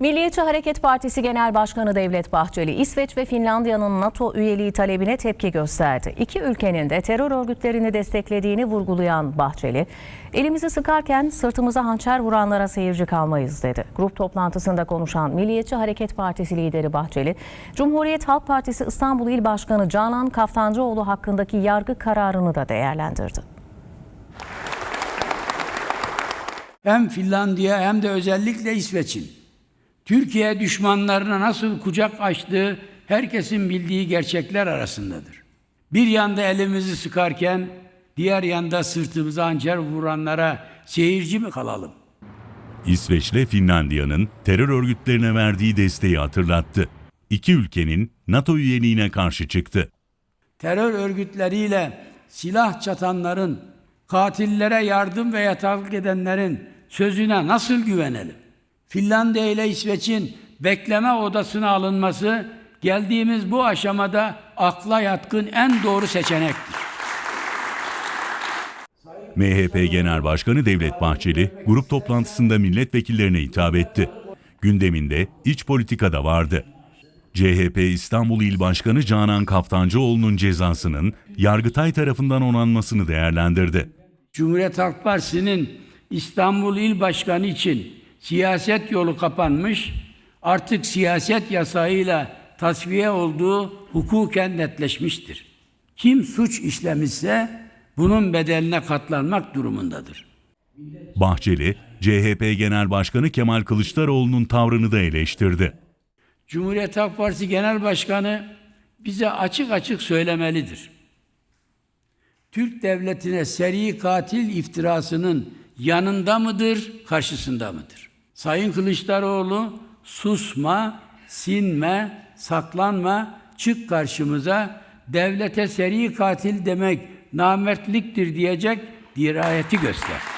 Milliyetçi Hareket Partisi Genel Başkanı Devlet Bahçeli, İsveç ve Finlandiya'nın NATO üyeliği talebine tepki gösterdi. İki ülkenin de terör örgütlerini desteklediğini vurgulayan Bahçeli, elimizi sıkarken sırtımıza hançer vuranlara seyirci kalmayız dedi. Grup toplantısında konuşan Milliyetçi Hareket Partisi lideri Bahçeli, Cumhuriyet Halk Partisi İstanbul İl Başkanı Canan Kaftancıoğlu hakkındaki yargı kararını da değerlendirdi. hem Finlandiya hem de özellikle İsveç'in Türkiye düşmanlarına nasıl kucak açtığı herkesin bildiği gerçekler arasındadır. Bir yanda elimizi sıkarken diğer yanda sırtımıza hançer vuranlara seyirci mi kalalım? İsveç ile Finlandiya'nın terör örgütlerine verdiği desteği hatırlattı. İki ülkenin NATO üyeliğine karşı çıktı. Terör örgütleriyle silah çatanların, katillere yardım ve yataklık edenlerin sözüne nasıl güvenelim? Finlandiya ile İsveç'in bekleme odasına alınması geldiğimiz bu aşamada akla yatkın en doğru seçenektir. MHP Genel Başkanı Devlet Bahçeli grup toplantısında milletvekillerine hitap etti. Gündeminde iç politika da vardı. CHP İstanbul İl Başkanı Canan Kaftancıoğlu'nun cezasının Yargıtay tarafından onanmasını değerlendirdi. Cumhuriyet Halk Partisi'nin İstanbul İl Başkanı için siyaset yolu kapanmış, artık siyaset yasağıyla tasfiye olduğu hukuken netleşmiştir. Kim suç işlemişse bunun bedeline katlanmak durumundadır. Bahçeli, CHP Genel Başkanı Kemal Kılıçdaroğlu'nun tavrını da eleştirdi. Cumhuriyet Halk Partisi Genel Başkanı bize açık açık söylemelidir. Türk devletine seri katil iftirasının yanında mıdır, karşısında mıdır? Sayın Kılıçdaroğlu susma, sinme, saklanma, çık karşımıza devlete seri katil demek namertliktir diyecek dirayeti göster.